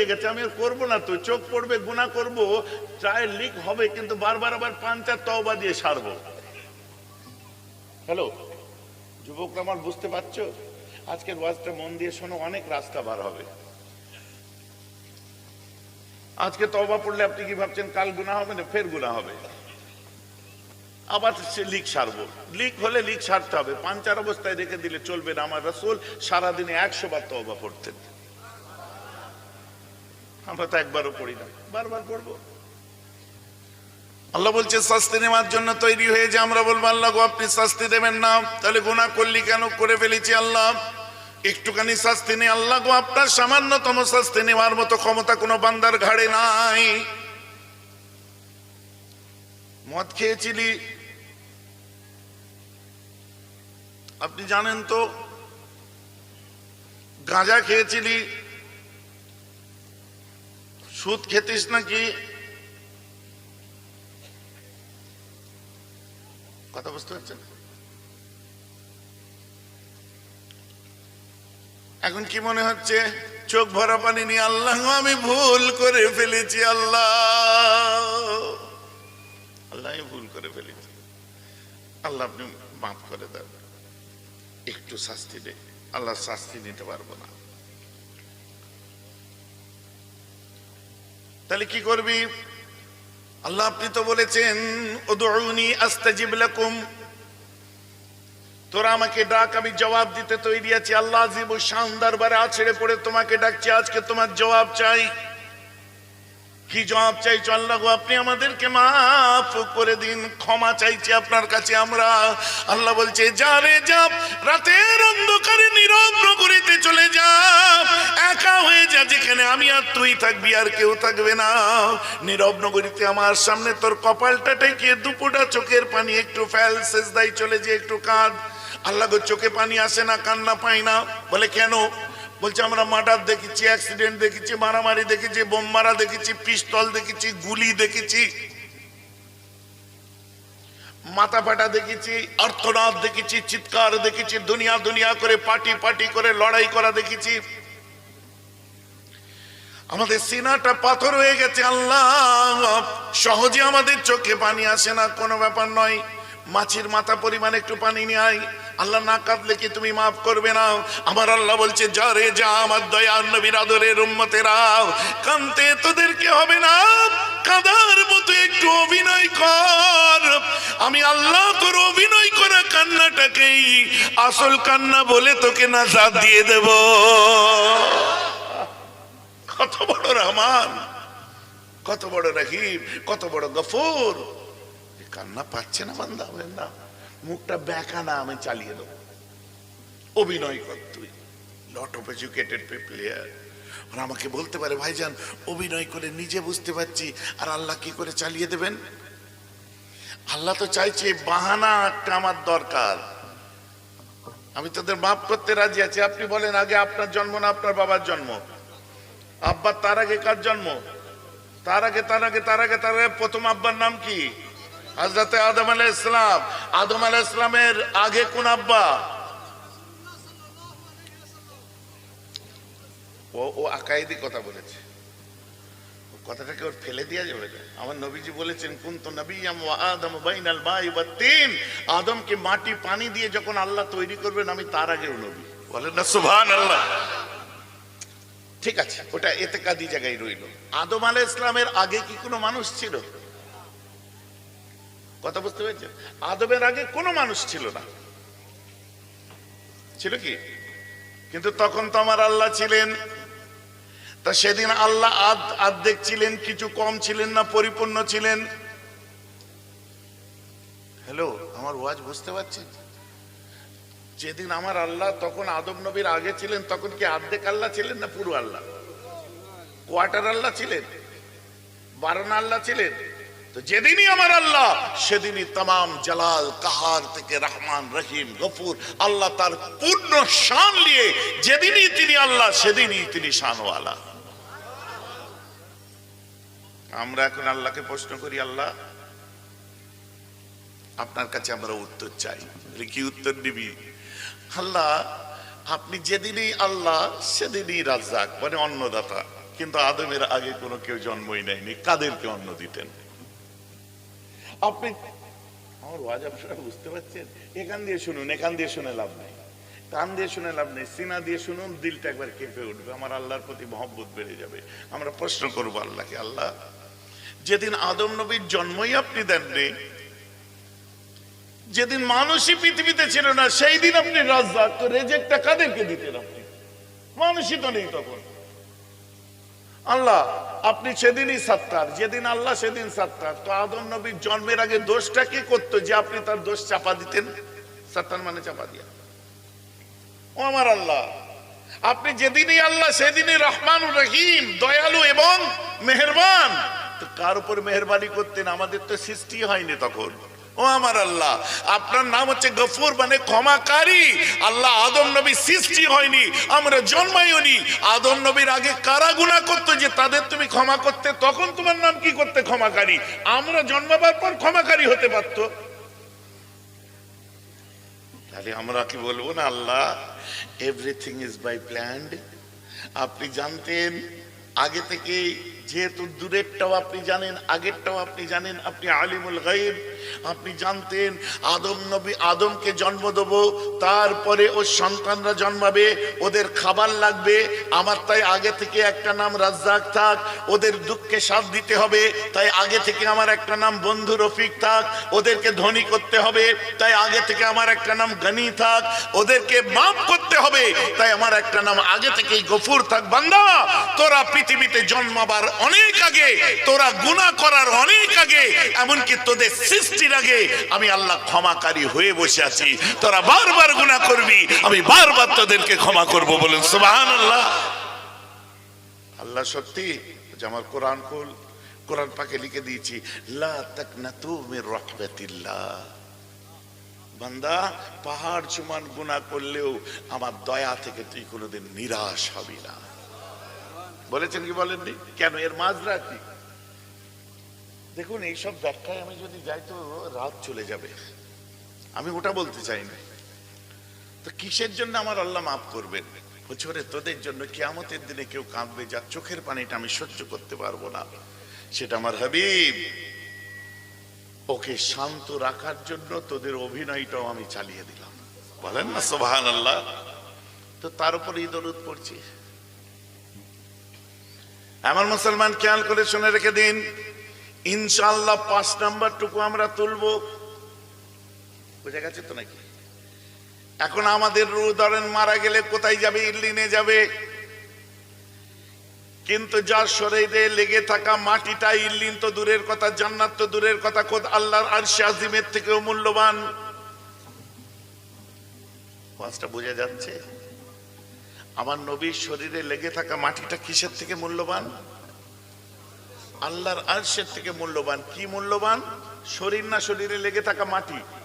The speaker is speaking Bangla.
দিয়ে গেছে, আমি আর করব না তো। চোখ পড়বে গুণা করব, চায়ের লিক হবে, কিন্তু বারবার আবার পাঞ্চার তওবা দিয়ে সারবো। হ্যালো যুবকরা আমার বুঝতে পারছ? আজকের ওয়াজটা মন দিয়ে শোনো, অনেক রাস্তা বার হবে। আজকে তওবা পড়লে আপনি কি ভাবছেন, কাল গুণা হবে না ফের গুণা হবে? আবার সে লিক সারবো। লিক হলে লিক সারতে হবে। পাঞ্চার অবস্থায় রেখে দিলে চলবে না। আমার রসুল সারাদিনে একশো বার তওবা পড়তেন। আমরা তো একবারও পড়ি না। বারবার পড়ব। আল্লাহ বলছে, শাস্তি নেওয়ার জন্য তৈরি হয়ে যে আমরা বলব, আল্লাহ গো, আপনি শাস্তি দেবেন না। তাহলে গুনাহ করলি কেন? করে ফেলেছি আল্লাহ। একটুখানি শাস্তি নেই আল্লাহ গো, আপনার সামান্যতম শাস্তি নেওয়ার মতো ক্ষমতা কোনো বান্দার ঘাড়ে নাই। মদ খেয়েছিলি? আপনি জানেন তো, গাঁজা খেয়েছিলি? সুদ খেতিস নাকি? কথা বুঝতে পারছেন? এখন কি মনে হচ্ছে? চোখ ভরা পানি নিয়ে আল্লাহ আমি ভুল করে ফেলেছি, আল্লাহ। আল্লাহ ভুল করে ফেলেছি। আল্লাহ, আপনি মাফ করে দেন। একটু শাস্তি দে। আল্লাহ শাস্তি নিতে পারব না। তাহলে কি করবি? আল্লাহ আপনি তো বলেছেন তোরা আমাকে ডাক, আমি জবাব দিতে তৈরি আছি। আল্লাহ আজিব শান দরবারে আছড়ে পড়ে তোমাকে ডাকছি, আজকে তোমার জবাব চাই। কি জবাব চাইছো আল্লাহ গো? আপনি আমাদেরকে মাফ করে দিন, ক্ষমা চাইছি আপনার কাছে আমরা। আল্লাহ বলছে, যা রে যাব রাতের অন্ধকারে নীরব নগরীতে চলে যা। একা হয়ে যা, যেখানে আমি আর তুই থাকবি, আর কেউ থাকবে না। নীরব নগরীতে আমার সামনে তোর কপালটা টেকে দুপুটা চোখের পানি, একটু ফেল শেষ দাই চলে যে, একটু কাঁদ। আল্লাহ গো, চোখে পানি আসে না, কান্না পাই না। বলে, কেন? বলছে, আমরা মার্ডার দেখেছি, অ্যাক্সিডেন্ট দেখেছি, মারামারি দেখেছি, বোম মারা দেখেছি, পিস্তল দেখেছি, গুলি দেখেছি মাথা ফাটা দেখেছি অর্থনাথ দেখেছি, চিৎকার দেখেছি, দুনিয়া দুনিয়া করে, পার্টি পার্টি করে, লড়াই করা দেখেছি। আমাদের সিনাটা পাথর হয়ে গেছে, আল্লাহ। সহজে আমাদের চোখে পানি আসে না, কোনো ব্যাপার নয়। মাছির মাথা পরিমাণ একটু পানি নিয়ে আয় আল্লাহ না কাঁদলে কি তুমি মাফ করবে না? আমার আল্লাহ বলছে, যা রে, যা আমার দয়া নবীর আদরের উম্মতেরা। কানতে তোদেরকে হবে না? কাদার মতো একটু অভিনয় কর। আমি আল্লাহ তোর অভিনয় করা কান্নাটাকেই আসল কান্না বলে তোকে না জাত দিয়ে দেব। কত বড় রহমান, কত বড় রহিম, কত বড় গফুর। কান্না পাচ্ছে না বান্দা বলেন না মুখটা ব্যাকা না আমি চালিয়ে দেবো অভিনয় কর তুই লট অফ এডুকেটেড প্লেয়ার ওরা আমাকে বলতে পারে ভাইজান অভিনয় করে নিজে বুঝতে পারছি আর আল্লাহ কি করে চালিয়ে দেবেন আল্লাহ তো চাইছে বাহানা একটা আমার দরকার আমি তোদের মাফ করতে রাজি আছি আপনি বলেন আগে আপনার জন্ম না আপনার বাবার জন্ম আব্বার তার আগে কার জন্ম তার আগে তার আগে তার আগে তার আগে প্রথম আব্বার নাম কি হাজরাতে আদম আলাহ ইসলাম আদম আলাহ ইসলামের আগে কোন আব্বা? ও ও আকাইদি কথা বলেছে। কথাটাকে ওর ফেলে দেওয়া যাবে আমার নবীজি বলেছেন কোন তো নবী আদম বাইনাল মাই বা তিন। আদমকে মাটি, পানি দিয়ে যখন আল্লাহ তৈরি করবেন, আমি তার আগেও নবী। বলেন না সুভান আল্লাহ ঠিক আছে, ওটা এতে কাদি জায়গায় রইল। আদম আলাহ ইসলামের আগে কি কোনো মানুষ ছিল? কথা বুঝতে পেরেছেন? আদমের আগে কোনো মানুষ ছিল না। ছিল কি? কিন্তু তখন তো আমার আল্লাহ ছিলেন। তা সেদিন আল্লাহ আদ, আর্ধেক ছিলেন, কিছু কম ছিলেন না, পরিপূর্ণ ছিলেন। হ্যালো, আমার ওয়াজ বুঝতে পারছেন? যেদিন আমার আল্লাহ, তখন আদম নবীর আগে ছিলেন, তখন কি আর্ধেক আল্লাহ ছিলেন না পুরো আল্লাহ? কোয়ার্টার আল্লাহ ছিলেন? বারোনা আল্লাহ ছিলেন? তো যেদিনই আমার আল্লাহ, সেদিনই তাম জালাল কাহার থেকে রহমান, রহিম, গফুর, আল্লাহ তার পূর্ণ শান নিয়ে যেদিনই তিনি আল্লাহ, সেদিনই তিনি শানওয়ালা। আমরা এখন আল্লাহকে প্রশ্ন করি, আল্লাহ, আপনার কাছে আমরা উত্তর চাই। কি উত্তর দিবি? আল্লাহ, আপনি যেদিনই আল্লাহ, সেদিনই রাজ্জাক মানে অন্নদাতা। কিন্তু আদমের আগে কোনো কেউ জন্মই নেয়নি, কাদেরকে অন্ন দিতেন? আপনি আমার ওয়াজ আপনারা বুঝতে পারছেন? এখান দিয়ে শুনুন, এখান দিয়ে শুনে লাভ নেই। কান দিয়ে শুনে লাভ নেই, সিনা দিয়ে শুনুন, দিলটা একবার কেঁপে উঠবে। আমার আল্লাহর প্রতি মহব্বত বেড়ে যাবে। আমরা প্রশ্ন করব আল্লাহকে, আল্লাহ, যেদিন আদম নবীর জন্মই আপনি দেননি, যেদিন মানুষই পৃথিবীতে ছিল না, সেই দিন আপনি রাজ্জাক, তো রেজেক্টটা কাদেরকে দিতেন আপনি? মানুষই তো নেই তখন। আল্লাহ, আপনি সেদিনই সাত্তার, যেদিন আল্লাহ সেদিন সাত্তার। তো আদম নবীর জন্মের আগে দোষটা কি করতো যে আপনি তার দোষ চাপা দিতেন? সাত্তার মানে চাপা দিয়া। ও আমার আল্লাহ, আপনি যেদিনই আল্লাহ, সেদিনই রহমান রহিম, দয়ালু এবং মেহেরবান। কার উপর মেহরবানি করতেন? আমাদের তো সৃষ্টি হয়নি তখন। ও আমার আল্লাহ, আপনার নাম হচ্ছে গফুর মানে ক্ষমাকারী। আল্লাহ আদম নবী সৃষ্টি হয়নি, আমরা জন্মাইনি আদম নবীর আগে কারা গুণা করতো যে তাদের তুমি ক্ষমা করতে, তখন তোমার নাম কি করতে ক্ষমাকারী? আমরা জন্মাবার পর ক্ষমাকারী হতে পারতো। তাহলে আমরা কি বলব না Allah everything is by planned আপনি জানতেন, আগে থেকে যেহেতু দূরেরটাও আপনি জানেন, আগেরটাও আপনি জানেন, আপনি আলিমুল গাইব আপনি জানতেন আদম নবী আদমকে জন্ম দেবো, তারপরে ওর সন্তানরা জন্মাবে, ওদের খাবার লাগবে, আমার তাই আগে থেকে একটা নাম রাজ্জাক থাক, ওদের দুঃখে সাথ দিতে হবে, তাই আগে থেকে আমার একটা নাম বন্ধু রফিক থাক, ওদেরকে ধনী করতে হবে, তাই আগে থেকে আমার একটা নাম গনি থাক, ওদেরকে মাফ করতে হবে, তাই আমার একটা নাম আগে থেকেই গফুর থাক, বান্দা, তোরা পৃথিবীতে জন্মাবার অনেক আগে, তোরা গুনাহ করার অনেক আগে, এমনকি তোদের সৃষ্টির আগে আমি আল্লাহ ক্ষমাকারী হয়ে বসে আছি। তোরা বারবার গুনাহ করবি, আমি বারবার তোদেরকে ক্ষমা করব বলেন, সুবহানাল্লাহ। আল্লাহ আল্লাহ সত্যি, যে আমার কোরআন খুল কোরআন পাকে লিখে দিয়েছি, লা তাকনাতু মির রাহমাতিল্লাহ। বান্দা পাহাড় চুমান গুণা করলেও আমার দয়া থেকে তুই কোনোদিন নিরাশ হবি না। বলেছেন কি বলেননি? কেন? এর মাজরা কি? দেখুন, এইসব ব্যাখ্যায় আমি যদি যাই তো রাত চলে যাবে। আমি ওটা বলতে চাই না। তো কিসের জন্য আমার আল্লাহ মাফ করবেন? বছরে তোদের জন্য কেয়ামতের দিনে কেউ কাঁদবে যার চোখের পানিটা আমি সহ্য করতে পারব না। সেটা আমার হাবিব। ওকে শান্ত রাখার জন্য তোদের অভিনয়টাও আমি চালিয়ে দিলাম। বলেন না সোভান আল্লাহ তো তার উপর ঈদরুদ পড়ছি। আমার মুসলমান, খেয়াল করে শুনে রেখে দিন। ইনশাল্লাহ পাঁচ নাম্বার টুকু আমরা তুলবো। বুঝে গেছে তো নাকি? এখন আমাদের রু ধরেন, মারা গেলে কোথায় যাবে? ইল্লিনে যাবে। কিন্তু যার শরীরে লেগে থাকা মাটিটা ইল্লিন তো দূরের কথা, জান্নাত তো দূরের কথা, খোদ আল্লাহর আরশে আজিমের থেকেও মূল্যবান। ওয়াজটা বোঝা যাচ্ছে? আমার নবীর শরীরে লেগে থাকা মাটিটা কিসের থেকে মূল্যবান? আল্লাহর আরশের থেকে মূল্যবান। কি মূল্যবান? শরীর না শরীরে লেগে থাকা মাটি?